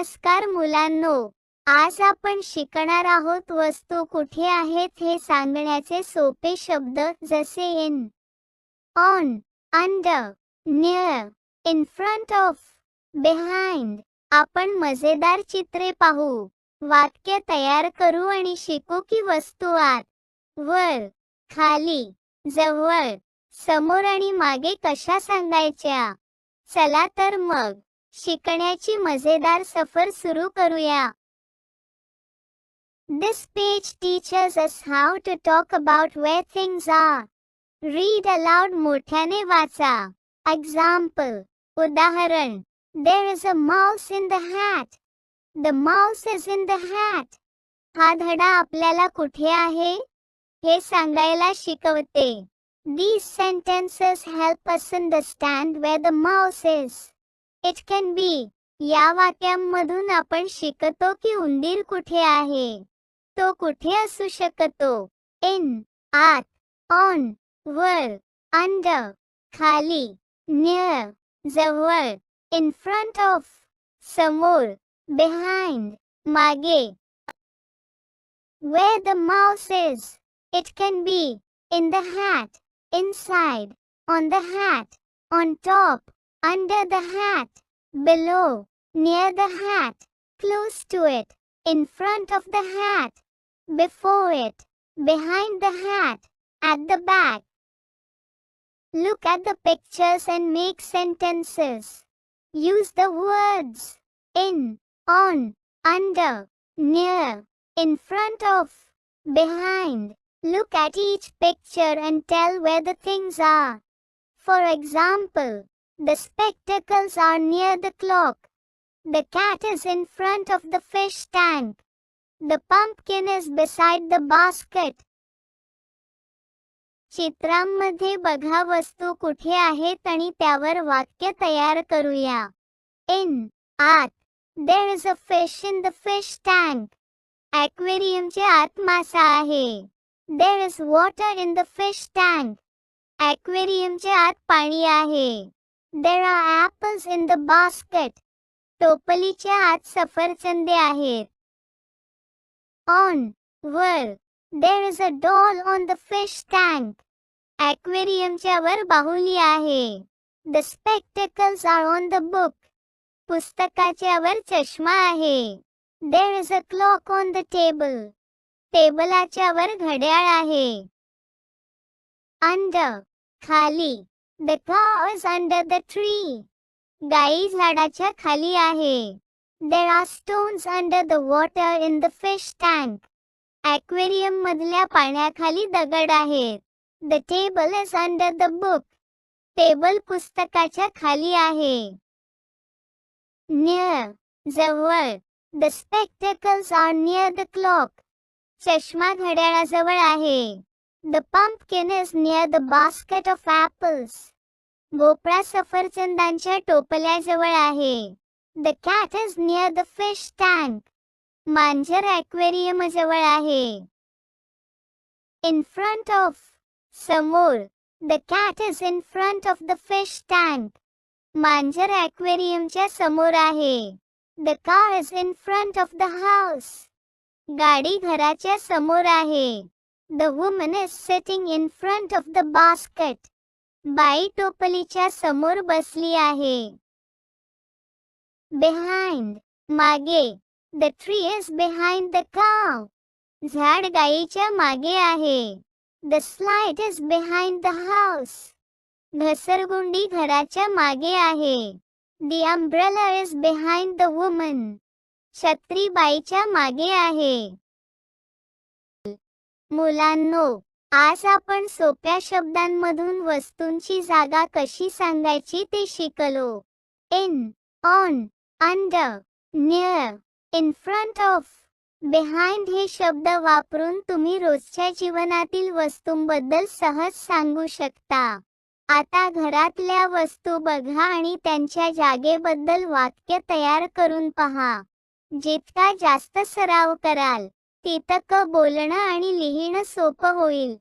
नमस्कार मुलांनो. आज आपण शिकणार आहोत वस्तू कुठे आहेत हे सांगण्याचे सोपे शब्द जसे in on under near in front of behind आपण मजेदार चित्रे पाहू वाक्य तयार करू आणि शिकू की वस्तू आत वर खाली जवळ समोर आणि मागे कशा सांगायच्या. चला तर मग. शिकण्याची मजेदार सफर सुरू करूया This page teaches us how to talk about where things are. Read aloud मोठ्याने वाचा. Example. उदाहरण. There is a mouse in the hat. The mouse is in the hat. हा धडा आपल्याला कुठे आहे? हे सांगायला शिकवते. These sentences help us understand where the mouse is. It can be या वाक्यांमधून आपण शिकतो की उंदीर कुठे आहे? तो कुठे असू शकतो? इन आत ऑन वर अंडर खाली नियर जवळ इन फ्रंट ऑफ समोर बिहाइंड मागे. Where the mouse is. It can be in the hat, inside, on the hat, on top, under the hat, below, near the hat, close to it, in front of the hat, before it, behind the hat, at the back. Look at the pictures and make sentences. Use the words in, on, under, near, in front of, behind. Look at each picture and tell where the things are. For example, the spectacles are near the clock. The cat is in front of the fish tank. The pumpkin is beside the basket. चित्रांमध्ये बघा वस्तू कुठे आहेत आणि त्यावर वाक्य तयार करूया इन आत there is a fish in the fish tank ॲक्वेरियमचे आत मासा आहे there is water in the fish tank ॲक्वेरियमचे आत पाणी आहे there are apples in the basket टोपलीच्या आत सफरचंदे आहेत ऑन वर there is a doll on the fish tank ॲक्वेरियमच्या वर बाहुली आहे the spectacles are on the book पुस्तकाच्या वर चष्मा आहे there is a clock on the table टेबलाच्या वर घड्याळ आहे अंड खाली the cow under the tree गाई झाडाच्या खाली आहे. There are stones under the water in the fish tank aquarium मधल्या पाण्याखाली दगड आहेत. The table is under the book table पुस्तकाच्या खाली आहे. नियर जवळ. The spectacles are near the clock चष्मा घड्याळाजवळ आहे. The pumpkin is near the basket of apples. भोपळा सफरचंदांच्या टोपल्याजवळ आहे the cat is near the fish tank मांजर ॲक्वेरियम जवळ आहे इन फ्रंट ऑफ समोर the cat is in front of the fish tank मांजर ॲक्वेरियमच्या समोर आहे the car is in front of the house गाडी घराच्या समोर आहे The woman is sitting in front of the basket बाई टोपलीच्या समोर बसली आहे. बिहाइंड मागे. The tree is behind the cow झाड गाईच्या मागे आहे. The slide is behind the house घसरगुंडी घराच्या मागे आहे. The umbrella is behind the woman छत्री बाईच्या मागे आहे. मुलांनो आज आपण सोप्या शब्दांमधून वस्तूंची जागा कशी सांगायची ते शिकलो. In on under near in front of behind हे शब्द वापरून तुम्ही रोजच्या जीवनातील वस्तूंबद्दल सहज सांगू शकता. आता घरातल्या वस्तू बघा आणि त्यांच्या जागेबद्दल वाक्य तयार करून पहा. जितका जास्त सराव कराल तितकं बोलणं आणि लिहिणं सोपं होईल.